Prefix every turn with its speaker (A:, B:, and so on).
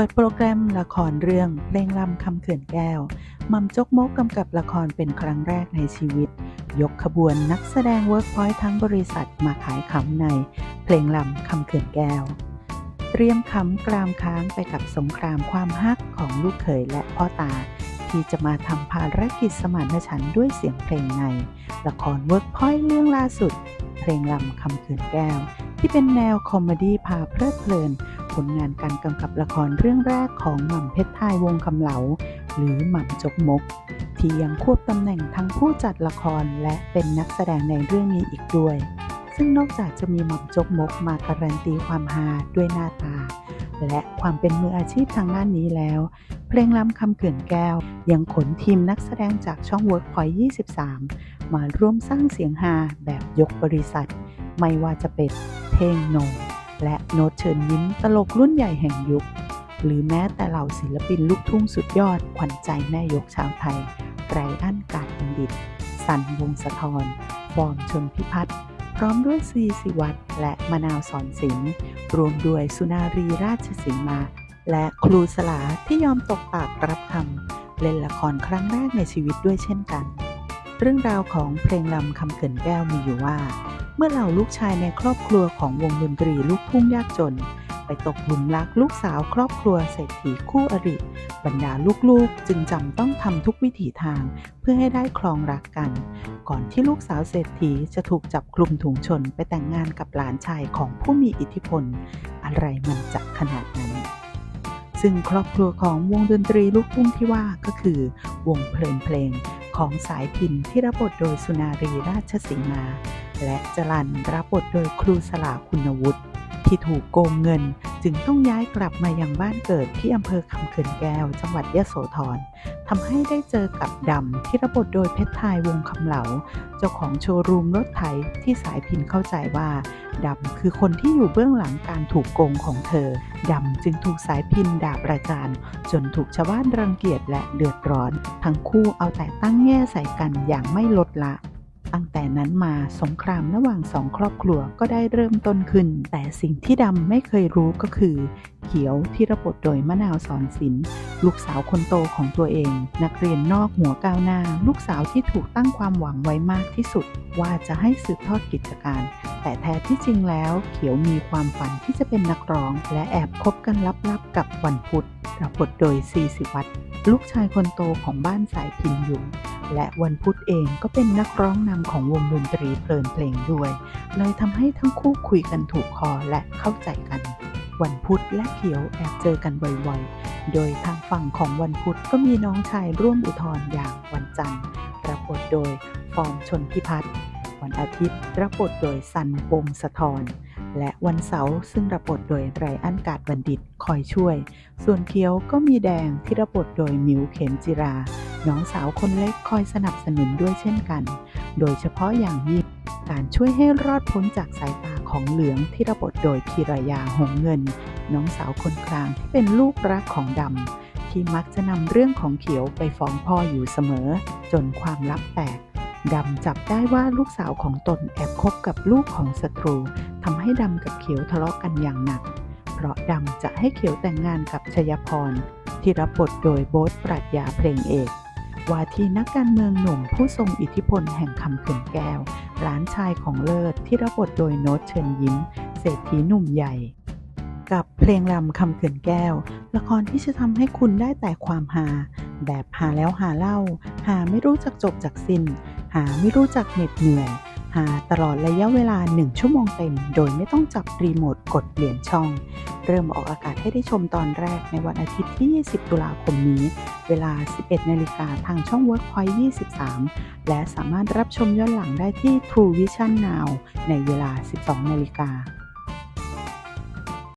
A: ปิดโปรแกรมละครเรื่องเพลงลำคำเขื่อนแก้วมัมจกมกกำกับละครเป็นครั้งแรกในชีวิต ยกขบวนนักแสดงเวิร์กพอยท์ทั้งบริษัทมาขายขำในเพลงลำคำเขื่อนแก้ว เตรียมขำกรามค้างไปกับสงครามความฮักของลูกเขยและพ่อตา ที่จะมาทำภารกิจสมานฉันด้วยเสียงเพลงใน ละครเวิร์กพอยต์เรื่องล่าสุด เพลงลำคำเขื่อนแก้ว ที่เป็นแนวคอมเมดี้พาเพลิดเพลิน ลงานการกำกับละครเรื่องแรกของหม่ำเพชรไทยวงคำเหลา หรือหม่ำจกมก ที่ยังควบตำแหน่งทั้งผู้จัดละครและเป็นนักแสดงในเรื่องนี้อีกด้วย ซึ่งนอกจากจะมีหม่ำจกมกมาการันตีความฮาด้วยหน้าตา และความเป็นมืออาชีพทางด้านนี้แล้ว เพลงลำคำเขื่อนแก้ว ยังขนทีมนักแสดงจากช่อง Workpoint 23 มาร่วมสร้างเสียงฮาแบบยกบริษัท ไม่ว่าจะเป็นเพลงโหนง และโน้ตเชิญยิ้มตลกรุ่นใหญ่แห่งยุค หรือแม้แต่เหล่าศิลปินลูกทุ่งสุดยอด ขวัญใจแม่ยกชาวไทยไรอันกาดบัณฑิต สันวงสะทรฟอร์มชนพิพัฒน์พร้อมด้วยซีสิวัตรและมะนาวสอนศิลป์รวมด้วยสุนารีราชสีมา และครูสลาที่ยอมตกปากรับคำเล่นละครครั้งแรกในชีวิตด้วยเช่นกัน เรื่องราวของเพลงลำคำเขื่อนแก้วมีอยู่ว่า เมื่อเหล่าลูกชายในครอบครัวของวงดนตรีลูกทุ่งยากจน ไปตกหลุมรักลูกสาวครอบครัวเศรษฐีคู่อริ บรรดาลูกๆจึงจำต้องทำทุกวิถีทาง เพื่อให้ได้ครองรักกัน ก่อนที่ลูกสาวเศรษฐีจะถูกจับคลุมถุงชนไปแต่งงานกับหลานชายของผู้มีอิทธิพล อะไรมันจะขนาดนั้นซึ่งครอบครัวของวงดนตรีลูกทุ่งที่ว่าก็คือ วงเพลินเพลงของสายพินที่รับบทโดยสุนารีราชสีมา และจรันรับบทโดยครูสลาคุณวุฒิที่ถูกโกงเงิน จึงต้องย้ายกลับมายังบ้านเกิดที่อำเภอคำเขื่อนแก้ว จังหวัดยะโสธรทำให้ได้เจอกับดำที่รับบทโดยเพชรไทยวงคำเหลา เจ้าของโชว์รูมรถไถที่สายพินเข้าใจว่าดำคือคนที่อยู่เบื้องหลังการถูกโกงของเธอ ดำจึงถูกสายพินด่าประจานจนถูกชาวบ้านรังเกียจและเดือดร้อน ทั้งคู่เอาแต่ตั้งแง่ใส่กันอย่างไม่ลดละ ตั้งแต่นั้นมาสงครามระหว่างสองครอบครัวก็ได้เริ่มต้นขึ้น แต่สิ่งที่ดำไม่เคยรู้ก็คือ เขียวที่รับบทโดยมะนาวสอนศิลป์ลูกสาวคนโตของตัวเอง นักเรียนนอกหัวก้าวหน้า ลูกสาวที่ถูกตั้งความหวังไว้มากที่สุด ว่าจะให้สืบทอดกิจการ แต่แท้ที่จริงแล้ว เขียวมีความฝันที่จะเป็นนักร้อง และแอบคบกันลับๆกับวันพุธ รับบทโดยซีสิวัตรลูกชายคนโตของบ้านสายพินยู่และวันพุธเองก็เป็นนักร้องนำของวงดนตรีเพลินเพลงด้วย เลยทำให้ทั้งคู่คุยกันถูกคอและเข้าใจกัน วันพุธและเขียวแอบเจอกันบ่อยๆ โดยทางฝั่งของวันพุธก็มีน้องชายร่วมอุทธร์อย่างวันจันทร์รับบทโดยฟอร์มชนพิพัฒน์วันอาทิตย์รับบทโดยสันวงสะทร และวันเสาร์ซึ่งรับบทโดยไรอันกาดบัณฑิตคอยช่วย ส่วนเขียวก็มีแดงที่รับบทโดยมิวเข็มจิรา น้องสาวคนเล็กคอยสนับสนุนด้วยเช่นกัน โดยเฉพาะอย่างยิ่งการช่วยให้รอดพ้นจากสายตาของเหลืองที่รับบทโดยพีรยาหงเงิน น้องสาวคนกลางที่เป็นลูกรักของดำที่มักจะนำเรื่องของเขียวไปฟ้องพ่ออยู่เสมอ จนความลับแตกดำจับได้ว่าลูกสาวของตนแอบคบกับลูกของศัตรู ทำให้ดำกับเขียวทะเลาะกันอย่างหนัก เพราะดำจะให้เขียวแต่งงานกับชยพร ที่รับบทโดยโบ๊ทปรัชญาเพลงเอกว่าที่นักการเมืองหนุ่มผู้ทรงอิทธิพลแห่งคำขื่นแก้ว หลานชายของเลิศที่รับบทโดยโน้ตเชิญยิ้ม เศรษฐีหนุ่มใหญ่ กับเพลงลำคำขื่นแก้ว ละครที่จะทำให้คุณได้แต่ความหา แบบหาแล้วหาเล่า หาไม่รู้จักจบจากสิ้น หาไม่รู้จักเหน็ดเหนื่อยาตลอดระยะเวลา 1 ชั่วโมงเต็ม โดยไม่ต้องจับรีโมทกดเปลี่ยนช่อง เริ่มออกอากาศให้ได้ชมตอนแรกในวันอาทิตย์ที่ 20 ตุลาคมนี้ เวลา 11 นาฬิกาทางช่อง Workpoint 23 และสามารถรับชมย้อนหลังได้ที่ True Vision Now ในเวลา 12 นาฬิกา